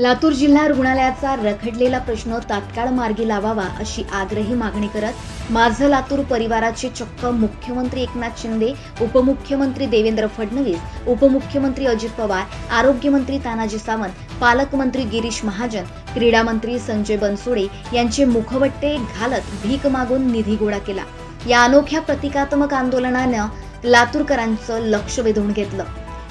लातूर जिल्हा रुग्णालयाचा रखडलेला प्रश्न तात्काळ मार्गी लावावा अशी आग्रही मागणी करत माझं लातूर परिवाराचे चक्क मुख्यमंत्री एकनाथ शिंदे उपमुख्यमंत्री देवेंद्र फडणवीस उपमुख्यमंत्री अजित पवार आरोग्यमंत्री तानाजी सावंत पालकमंत्री गिरीश महाजन क्रीडा मंत्री संजय बनसोडे यांचे मुखवट्टे घालत भीक मागून निधी गोळा केला. या अनोख्या प्रतिकात्मक आंदोलनानं लातूरकरांचं लक्ष वेधून घेतलं.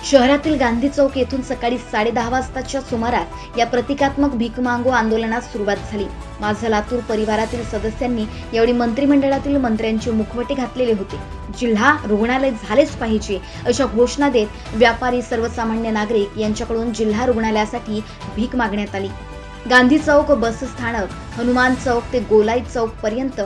शहरातील गांधी चौक येथून सकाळी साडेदहा वाजताच्या सुमारास या प्रतिकात्मक भीक मागो आंदोलनास सुरुवात झाली. माझं लातूर परिवारातील सदस्यांनी यावेळी मंत्रिमंडळातील मंत्र्यांचे मुखवटे घातलेले होते. जिल्हा रुग्णालय झालेच पाहिजे अशा घोषणा देत व्यापारी सर्वसामान्य नागरिक यांच्याकडून जिल्हा रुग्णालयासाठी भीक मागण्यात आली. गांधी चौक बस स्थानक हनुमान चौक ते गोलाई चौक पर्यंत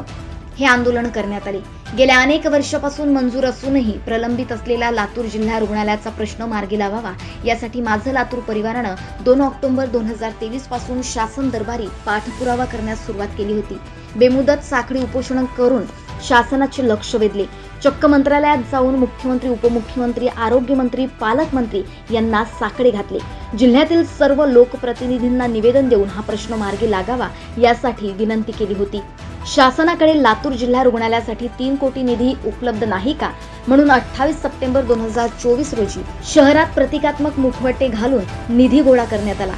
हे आंदोलन करण्यात आले. गेल्या अनेक वर्षापासून मंजूर असूनही प्रलंबित असलेला लातूर जिल्हा रुग्णालयाचा प्रश्न मार्गी लावावा यासाठी माझं लातूर परिवारानं दोन ऑक्टोबर दोन हजार तेवीसपासून शासन दरबारी पाठपुरावा करण्यास सुरुवात केली होती. बेमुदत साखळी उपोषण करून शासनाचे लक्ष वेधले. चक्क मंत्रालयात जाऊन मुख्यमंत्री उपमुख्यमंत्री आरोग्यमंत्री पालकमंत्री यांना साकडे घातले. जिल्ह्यातील सर्व लोकप्रतिनिधींना निवेदन देऊन हा प्रश्न मार्गी लागावा यासाठी विनंती केली होती. शासनाकडे लातूर जिल्हा रुग्णालयासाठी तीन कोटी निधी उपलब्ध नाही का? म्हणून अठ्ठावीस सप्टेंबर दोन हजार चोवीस रोजी शहरात प्रतिकात्मक मुखवटे घालून निधी गोळा करण्यात आला.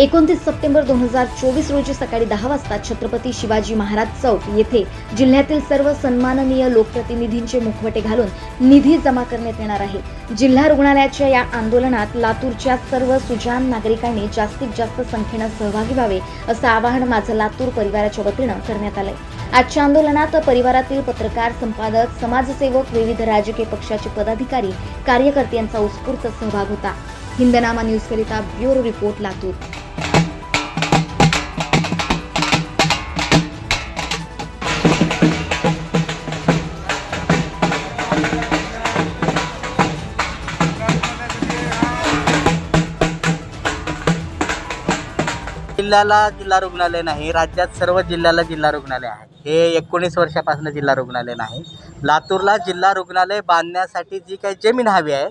एकोणतीस सप्टेंबर दोन हजार चोवीस रोजी सकाळी दहा वाजता छत्रपती शिवाजी महाराज चौक येथे जिल्ह्यातील सर्व सन्माननीय लोकप्रतिनिधींचे मुखवटे घालून निधी जमा करण्यात येणार आहे. जिल्हा रुग्णालयाच्या या आंदोलनात लातूरच्या सर्व सुजान नागरिकांनी जास्तीत जास्त संख्येनं सहभागी व्हावे असं आवाहन माझं लातूर परिवाराच्या वतीनं करण्यात आलंय. आजच्या आंदोलनात परिवारातील पत्रकार संपादक समाजसेवक विविध राजकीय पक्षाचे पदाधिकारी कार्यकर्ते यांचा उत्स्फूर्त सहभाग होता. हिंदनामा न्यूजकरिता ब्युरो रिपोर्ट लातूर. जिल्ह्याला जिल्हा रुग्णालय नाही राज्यात सर्व जिल्ह्याला जिल्हा रुग्णालय आहे. हे एकोणीस वर्षापासून जिल्हा रुग्णालय नाही. लातूरला जिल्हा रुग्णालय बांधण्यासाठी जी काही जमीन हवी आहे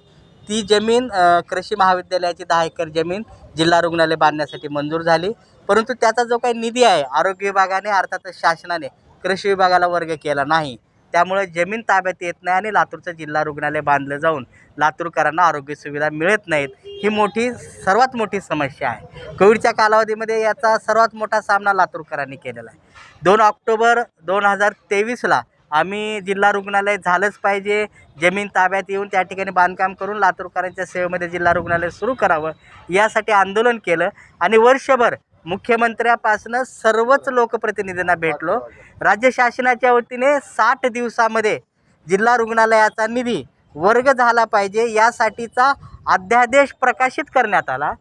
ती जमीन कृषी महाविद्यालयाची दहा एकर जमीन जिल्हा रुग्णालय बांधण्यासाठी मंजूर झाली. परंतु त्याचा जो काही निधी आहे आरोग्य विभागाने अर्थातच शासनाने कृषी विभागाला वर्ग केला नाही. त्यामुळे जमीन ताब्यात येत नाही आणि लातूरचं जिल्हा रुग्णालय बांधलं जाऊन लातूरकरांना आरोग्य सुविधा मिळत नाहीत. ही मोठी सर्वात मोठी समस्या आहे. कोविडच्या कालावधीमध्ये याचा सर्वात मोठा सामना लातूरकरांनी केलेला आहे. दोन ऑक्टोबर दोन हजार तेवीसला आम्ही जिल्हा रुग्णालय झालंच पाहिजे. जमीन ताब्यात येऊन त्या ठिकाणी बांधकाम करून लातूरकरांच्या सेवेमध्ये जिल्हा रुग्णालय सुरू करावं यासाठी आंदोलन केलं. आणि वर्षभर मुख्यमंत्र्यापासनं सर्वच लोकप्रतिनिधींना भेटलो. राज्य शासनाच्या वतीने साठ दिवसामध्ये जिल्हा रुग्णालयाचा निधी वर्ग झाला पाहिजे यासाठीचा अध्यादेश प्रकाशित करण्यात आला.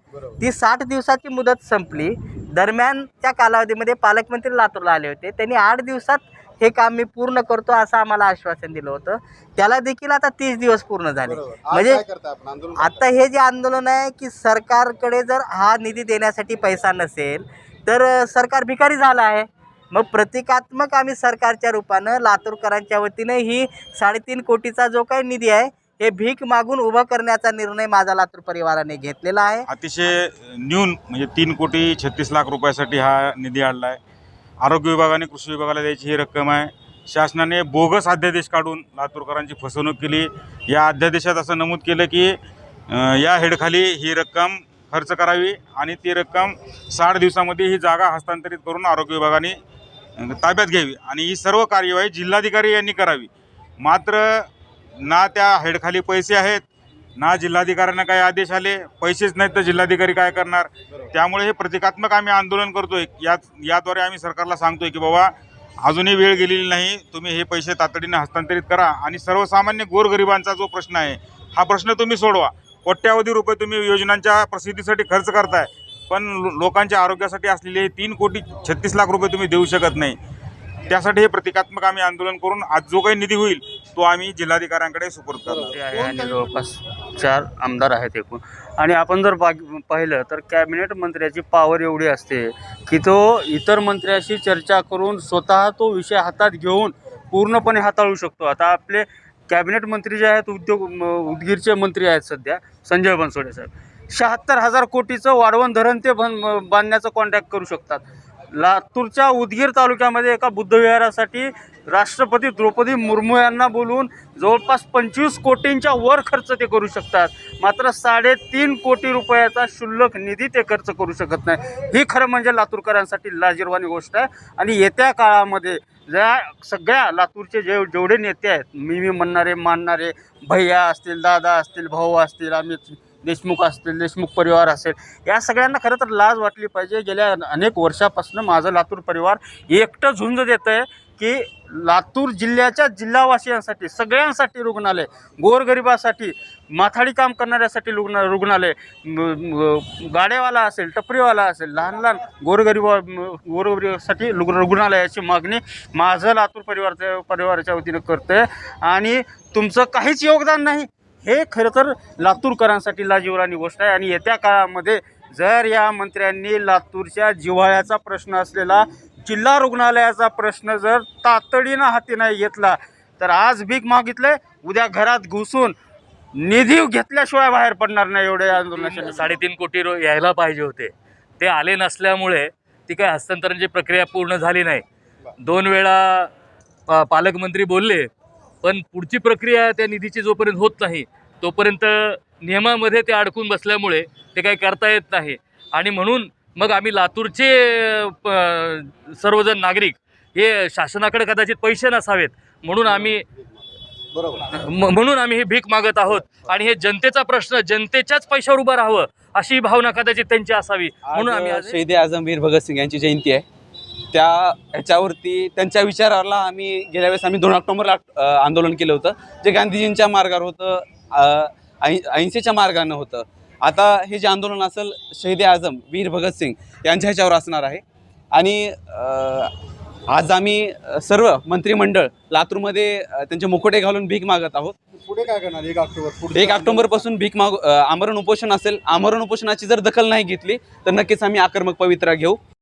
ती साठ दिवसाची मुदत संपली. दरम्यानच्या कालावधीमध्ये पालकमंत्री लातूरला आले होते. त्यांनी आठ दिवसात हे काम मी पूर्ण करतो असं आम्हाला आश्वासन दिलं होतं. त्याला देखील आता तीस दिवस पूर्ण झाले. म्हणजे आता हे जे आंदोलन आहे की सरकारकडे जर हा निधी देण्यासाठी पैसा नसेल तर सरकार भिकारी झालं आहे. मग प्रतिकात्मक आम्ही सरकारच्या रूपानं लातूरकरांच्या वतीनं ही साडेतीन कोटीचा जो काही निधी आहे हे भीक मागून उभं करण्याचा निर्णय माझा लातूर परिवाराने घेतलेला आहे. अतिशय न्यून म्हणजे तीन कोटी छत्तीस लाख रुपयासाठी हा निधी आणला आहे आरोग्य विभागाने कृषी विभागाला द्यायची ही रक्कम आहे. शासनाने बोगस अध्यादेश काढून लातूरकरांची फसवणूक केली. या अध्यादेशात असं नमूद केलं की या हेडखाली ही रक्कम खर्च करावी आणि ती रक्कम साठ दिवसामध्ये ही जागा हस्तांतरित करून आरोग्य विभागाने ताब्यात घ्यावी आणि ही सर्व कार्यवाही जिल्हाधिकारी यांनी करावी. मात्र ना त्या हेडखाली पैसे आहेत ना जिल्हाधिकाऱ्यांना काही आदेश आले पैसेच नाहीत तर जिल्हाधिकारी काय करणार? त्यामुळे हे प्रतिकात्मक आम्ही आंदोलन करतोय. यात याद्वारे आम्ही सरकारला सांगतोय की बाबा अजूनही वेळ गेलेली नाही तुम्ही हे पैसे तातडीने हस्तांतरित करा आणि सर्वसामान्य गोरगरिबांचा जो प्रश्न आहे हा प्रश्न तुम्ही सोडवा. कोट्यावधी रुपये तुम्ही योजनांच्या प्रसिद्धीसाठी खर्च करताय पण लोकांच्या आरोग्यासाठी असलेले हे तीन कोटी छत्तीस लाख रुपये तुम्ही देऊ शकत नाही. त्यासाठी हे प्रतिकात्मक आम्ही आंदोलन करून आज जो काही निधी होईल तो आम्ही जिल्हाधिकाऱ्यांकडे सुपूर्द करणार. आहे आणि जवळपास चार आमदार आहेत एकूण. आणि आपण जर बाग पाहिलं तर कॅबिनेट मंत्र्याची पावर एवढी असते की तो इतर मंत्र्याशी चर्चा करून स्वतः तो विषय हातात घेऊन पूर्णपणे हाताळू शकतो. आता आपले कॅबिनेट मंत्री जे आहेत उद्योग म- उदगीरचे मंत्री आहेत सध्या संजय बनसोडे साहेब. शहात्तर हजार कोटीचं वाढवण धरण ते बन बांधण्याचं कॉन्टॅक्ट करू शकतात. लातूरच्या उदगीर तालुक्यामध्ये एका बुद्धविहारासाठी राष्ट्रपती द्रौपदी मुर्मू यांना बोलून जवळपास पंचवीस कोटींच्या वर खर्च ते करू शकतात. मात्र साडेतीन कोटी रुपयाचा शुल्लक निधी ते खर्च करू शकत नाही. ही खरं म्हणजे लातूरकरांसाठी लाजीरवाणी गोष्ट आहे. आणि येत्या काळामध्ये ज्या सगळ्या लातूरचे जे जेवढे नेते आहेत मी मी म्हणणारे मानणारे भैया असतील दादा असतील भाऊ असतील अमित देशमुख असतील देशमुख परिवार असेल या सगळ्यांना खरं तर लाज वाटली पाहिजे. गेल्या अनेक वर्षापासून माझं लातूर परिवार एकटं झुंज देतं आहे की लातूर जिल्ह्याच्या जिल्हावासियांसाठी सगळ्यांसाठी रुग्णालय गोरगरिबासाठी माथाडी काम करणाऱ्यासाठी रुग्ण रुग्णालय गाड्यावाला असेल टपरीवाला असेल लहान लहान गोरगरिबा गोरगरिबासाठी रुग्णालयाची मागणी माझं लातूर परिवारच्या परिवाराच्या वतीनं करतं आणि तुमचं काहीच योगदान नाही हे खरं तर लातूरकरांसाठी लाजीवराणी गोष्ट आहे. आणि येत्या काळामध्ये जर या मंत्र्यांनी लातूरच्या जिव्हाळ्याचा प्रश्न असलेला जिल्हा रुग्णालयाचा प्रश्न जर तातडीनं हाती नाही घेतला तर आज भीक मागितले उद्या घरात घुसून निधी घेतल्याशिवाय बाहेर पडणार नाही एवढे आंदोलन साडेतीन कोटी रो यायला पाहिजे होते. ते आले नसल्यामुळे ती काय हस्तांतरणाची प्रक्रिया पूर्ण झाली नाही. दोन वेळा पा पालकमंत्री बोलले पण पुढची प्रक्रिया त्या निधीची जोपर्यंत होत नाही तोपर्यंत नियमामध्ये ते अडकून बसल्यामुळे ते काही करता येत नाही. आणि म्हणून मग आम्ही लातूरचे प- सर्वजण नागरिक हे शासनाकडे कदाचित पैसे नसावेत म्हणून आम्ही म- म्हणून आम्ही ही भीक मागत आहोत. आणि हे जनतेचा प्रश्न जनतेच्याच पैशावर उभं राहावं अशी भावना कदाचित त्यांची असावी. म्हणून आम्ही शहीद आझम वीर भगतसिंग यांची जयंती आहे. त्या ह्याच्यावरती त्यांच्या विचाराला आम्ही गेल्या वेळेस आम्ही दोन ऑक्टोबरला आंदोलन केलं होतं जे गांधीजींच्या मार्गावर होतं अहिंसेच्या मार्गानं होतं. आता हे जे आंदोलन असेल शहीद आझम वीर भगतसिंग यांच्या ह्याच्यावर असणार आहे. आणि आज आम्ही सर्व मंत्रिमंडळ लातूरमध्ये त्यांचे मुखोटे घालून भीक मागत आहोत. पुढे काय करणार एक ऑक्टोबर? एक ऑक्टोबरपासून भीक माग आमरण उपोषण असेल. आमरण उपोषणाची जर दखल नाही घेतली तर नक्कीच आम्ही आक्रमक पवित्रा घेऊ.